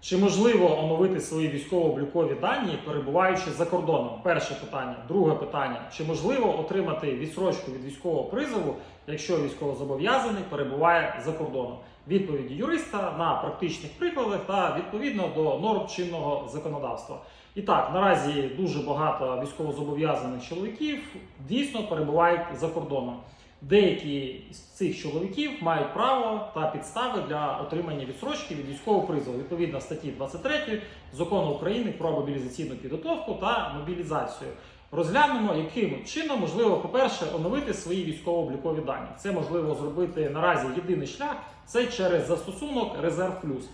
Чи можливо оновити свої військово-облікові дані, перебуваючи за кордоном? Перше питання. Друге питання: чи можливо отримати відсрочку від військового призову, якщо військовозобов'язаний перебуває за кордоном? Відповіді юриста на практичних прикладах та відповідно до норм чинного законодавства. І так, наразі дуже багато військовозобов'язаних чоловіків дійсно перебувають за кордоном. Деякі з цих чоловіків мають право та підстави для отримання відсрочки від військового призову відповідно статті 23 закону України про мобілізаційну підготовку та мобілізацію. Розглянемо, яким чином можливо, по-перше, оновити свої військово-облікові дані. Це можливо зробити наразі єдиний шлях це через застосунок Резерв Плюс.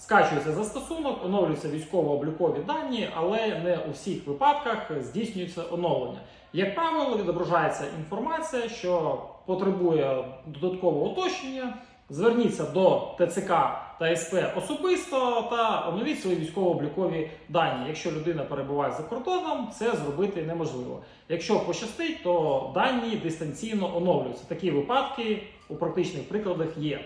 Скачується застосунок, оновлюються військово-облікові дані, але не у всіх випадках здійснюється оновлення. Як правило, відображається інформація, що потребує додаткового уточнення. Зверніться до ТЦК та СП особисто та оновіть свої військово-облікові дані. Якщо людина перебуває за кордоном, це зробити неможливо. Якщо пощастить, то дані дистанційно оновлюються. Такі випадки у практичних прикладах є.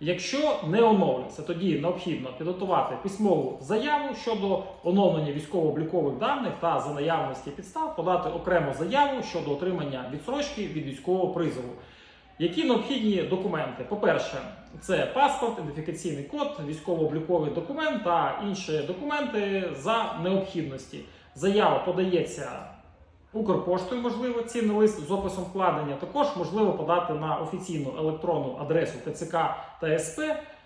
Якщо не оновлюється, тоді необхідно підготувати письмову заяву щодо оновлення військово-облікових даних та за наявності підстав подати окрему заяву щодо отримання відсрочки від військового призову. Які необхідні документи? По-перше, це паспорт, ідентифікаційний код, військово-обліковий документ та інші документи за необхідності. Заява подається Укрпоштою, можливо, цінний лист з описом вкладення. Також можливо подати на офіційну електронну адресу ТЦК та СП,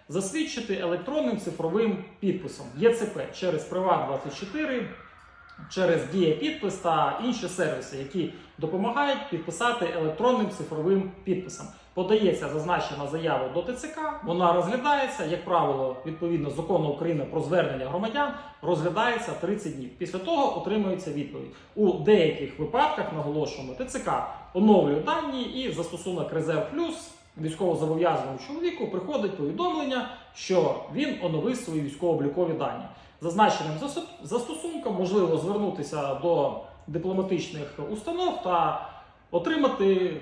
засвідчити електронним цифровим підписом ЄЦП через Приват24, через Дія підпис та інші сервіси, які допомагають підписати електронним цифровим підписом. Подається зазначена заява до ТЦК, вона розглядається, як правило, відповідно закону України про звернення громадян, розглядається 30 днів. Після того отримується відповідь. У деяких випадках наголошуємо, ТЦК оновлює дані і застосунок Резерв Плюс військовозобов'язаному чоловіку приходить повідомлення, що він оновив свої військово-облікові дані. Зазначеним застосунком можливо звернутися до дипломатичних установ та отримати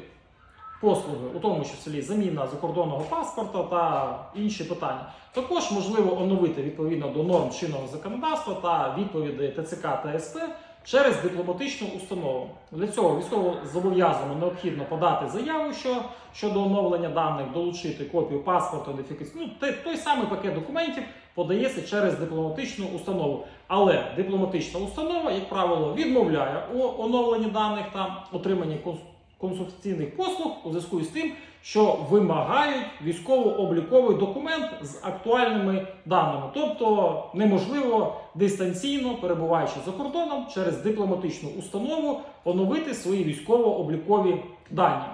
послуги, у тому числі заміна закордонного паспорта та інші питання. Також можливо оновити відповідно до норм чинного законодавства та відповідей ТЦК та СП через дипломатичну установу. Для цього військовозобов'язаному необхідно подати заяву що, щодо оновлення даних, долучити копію паспорту, ідентифікацію. Ну, той самий пакет документів подається через дипломатичну установу. Але дипломатична установа, як правило, відмовляє у оновленні даних та отриманні консультаційних послуг у зв'язку з тим, що вимагають військово-обліковий документ з актуальними даними, тобто неможливо дистанційно перебуваючи за кордоном через дипломатичну установу оновити свої військово-облікові дані.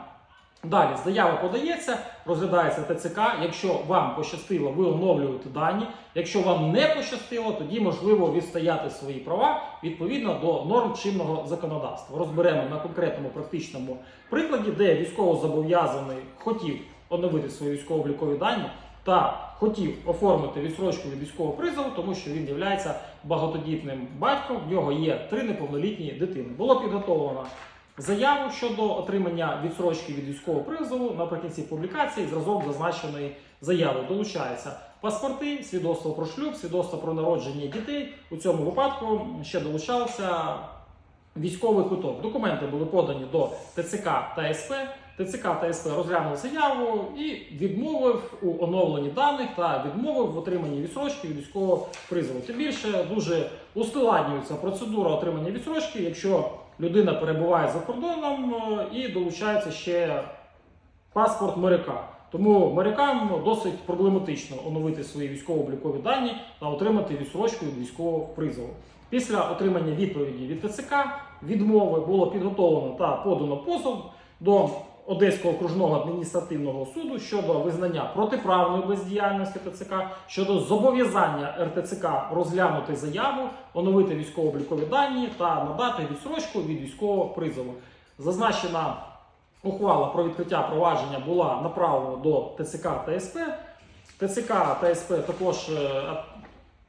Далі заява подається, розглядається ТЦК. Якщо вам пощастило, ви оновлюєте дані. Якщо вам не пощастило, тоді можливо відстояти свої права відповідно до норм чинного законодавства. Розберемо на конкретному практичному прикладі, де військовозобов'язаний хотів оновити свої військово-облікові дані та хотів оформити відсрочку від військового призову, тому що він є багатодітним батьком. В нього є три неповнолітні дитини. Було підготовлено заяву щодо отримання відсрочки від військового призову наприкінці публікації зразок зазначеної заяви долучаються паспорти, свідоцтво про шлюб, свідоцтво про народження дітей. У цьому випадку ще долучався військовий куток. Документи були подані до ТЦК та СП. ТЦК та СП розглянули заяву і відмовив у оновленні даних та відмовив в отриманні відсрочки від військового призову. Тим більше дуже ускладнюється процедура отримання відсрочки, якщо людина перебуває за кордоном е, і долучається ще паспорт моряка. Тому морякам досить проблематично оновити свої військово-облікові дані та отримати відсрочку від військового призову. Після отримання відповіді від ТЦК відмови було підготовлено та подано позов до Одеського окружного адміністративного суду щодо визнання протиправної бездіяльності ТЦК, щодо зобов'язання РТЦК розглянути заяву, оновити військово-облікові дані та надати відсрочку від військового призову. Зазначена ухвала про відкриття провадження була направлена до ТЦК та СП. ТЦК та СП також е,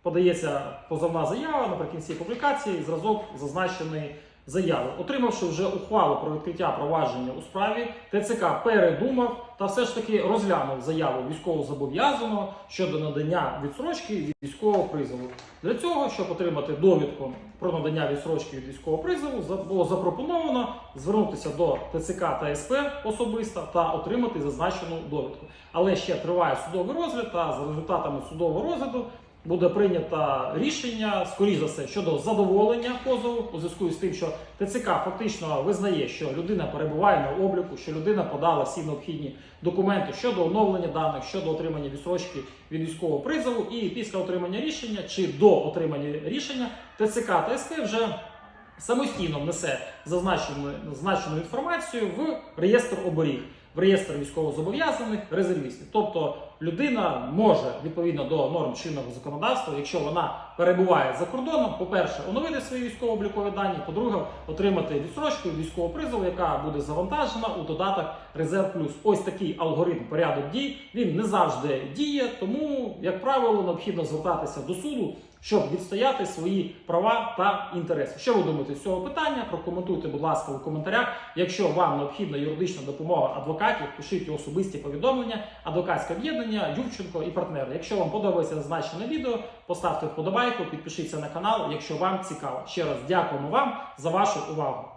подається позовна заява наприкінці публікації. Зразок зазначений заяви. Отримавши вже ухвалу про відкриття провадження у справі, ТЦК передумав та все ж таки розглянув заяву військовозобов'язаного щодо надання відсрочки від військового призову. Для цього, щоб отримати довідку про надання відсрочки від військового призову, було запропоновано звернутися до ТЦК та СП особисто та отримати зазначену довідку. Але ще триває судовий розгляд, та за результатами судового розгляду буде прийнято рішення, скоріш за все, щодо задоволення позову у зв'язку з тим, що ТЦК фактично визнає, що людина перебуває на обліку, що людина подала всі необхідні документи щодо оновлення даних, щодо отримання відсрочки від військового призову, і після отримання рішення чи до отримання рішення ТЦК та СП вже самостійно внесе зазначену, зазначену інформацію в реєстр оберіг. В реєстр військовозобов'язаних резервістів, тобто людина може відповідно до норм чинного законодавства, якщо вона перебуває за кордоном, по-перше, оновити свої військово-облікові дані, по-друге, отримати відсрочку військового призову, яка буде завантажена у додаток Резерв Плюс. Ось такий алгоритм порядок дій. Він не завжди діє, тому, як правило, необхідно звертатися до суду, щоб відстояти свої права та інтереси. Що ви думаєте з цього питання? Прокоментуйте, будь ласка, у коментарях. Якщо вам необхідна юридична допомога адвокатів, пишіть особисті повідомлення, адвокатське об'єднання, Ювченко і партнери. Якщо вам подобається зазначене відео, поставте вподобайку, підпишіться на канал, якщо вам цікаво. Ще раз дякуємо вам за вашу увагу.